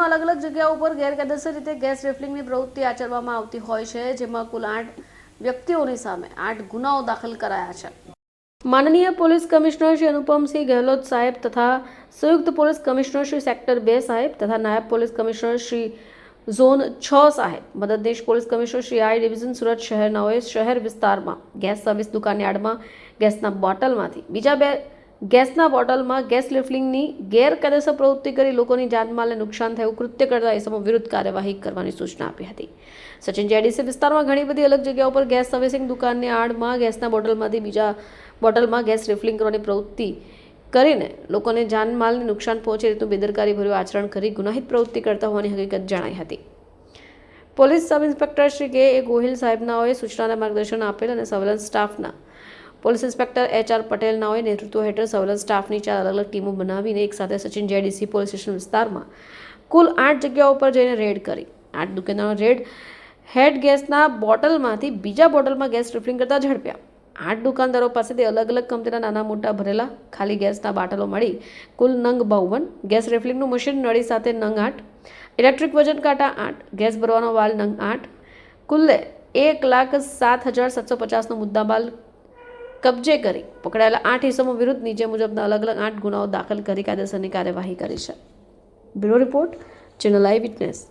શહેરમાં અલગ અલગ જગ્યાઓ ઉપર ગેરકાયદેસર રીતે ગેસ રેફલિંગની પ્રવૃત્તિ આચરવામાં આવતી હોય છે, જેમાં કુલ આઠ વ્યક્તિઓની સામે આઠ ગુનાઓ દાખલ કરાયા છે. માનનીય પોલીસ કમિશનર શ્રી અનુપમસિંહ ગેહલોત સાહેબ તથા સંયુક્ત પોલીસ કમિશનર શ્રી સેક્ટર બે સાહેબ તથા નાયબ પોલીસ કમિશનર શ્રી ઝોન છ સાહેબ, મદદનીશ police commissioner Shri I division Surat શહેરનાઓએ શહેર વિસ્તારમાં ગેસ સર્વિસ દુકાનની આડમાં ગેસના બોટલમાંથી બીજા બે ગેસના બોટલમાં ગેસ લિફ્લિંગની ગેરકાયદેસર પ્રવૃત્તિ કરી લોકોની જાનમાલને નુકસાન થયું. કૃત્ય કરતા એ વિરુદ્ધ કાર્યવાહી કરવાની સૂચના આપી હતી. સચિન જેડીસી વિસ્તારમાં ઘણી બધી અલગ જગ્યાઓ પર ગેસ સર્વિસિંગ દુકાનની આડમાં ગેસના બોટલમાંથી બીજા બોટલમાં ગેસ રિફિલિંગ કરવાની પ્રવૃત્તિ કરીને લોકોને જાનમાલને નુકસાન પહોંચે રીતનું બેદરકારી ભર્યું આચરણ કરી ગુનાહિત પ્રવૃત્તિ કરતા હોવાની હકીકત જણાઈ હતી. પોલીસ સબ ઇન્સ્પેક્ટર શ્રી કે એ ગોહિલ સાહેબનાઓએ સૂચનાના માર્ગદર્શન આપેલ અને સર્વેલન્સ સ્ટાફના પોલીસ ઇન્સ્પેક્ટર એચ આર પટેલનાઓએ નેતૃત્વ હેઠળ સર્વેલન્સ સ્ટાફની ચાર અલગ અલગ ટીમો બનાવીને એકસાથે સચિન જેડીસી પોલીસ સ્ટેશન વિસ્તારમાં કુલ આઠ જગ્યાઓ પર જઈને રેડ કરી. આઠ દુકાનો રેડ હેડ ગેસના બોટલમાંથી બીજા બોટલમાં ગેસ રિફિલિંગ કરતા ઝડપ્યા. આઠ દુકાનદારો પાસેથી અલગ અલગ કંપનીના નાના મોટા ભરેલા ખાલી ગેસના બાટલો મળી કુલ નંગ બાવન. ગેસ રિફિલિંગનું મશીન નળી સાથે નંગ આઠ. ઇલેક્ટ્રિક વજન કાંટા આઠ. ગેસ ભરવાનો વાલ નંગ આઠ. કુલ્લે એક લાખ સાત હજાર સાતસો પચાસનો મુદ્દામાલ કબજે કરી પકડાયેલા આઠ ઇસમો વિરુદ્ધ નીચે મુજબના અલગ અલગ આઠ ગુનાઓ દાખલ કરી કાયદેસરની કાર્યવાહી કરી છે. Bureau report, channel eye witness.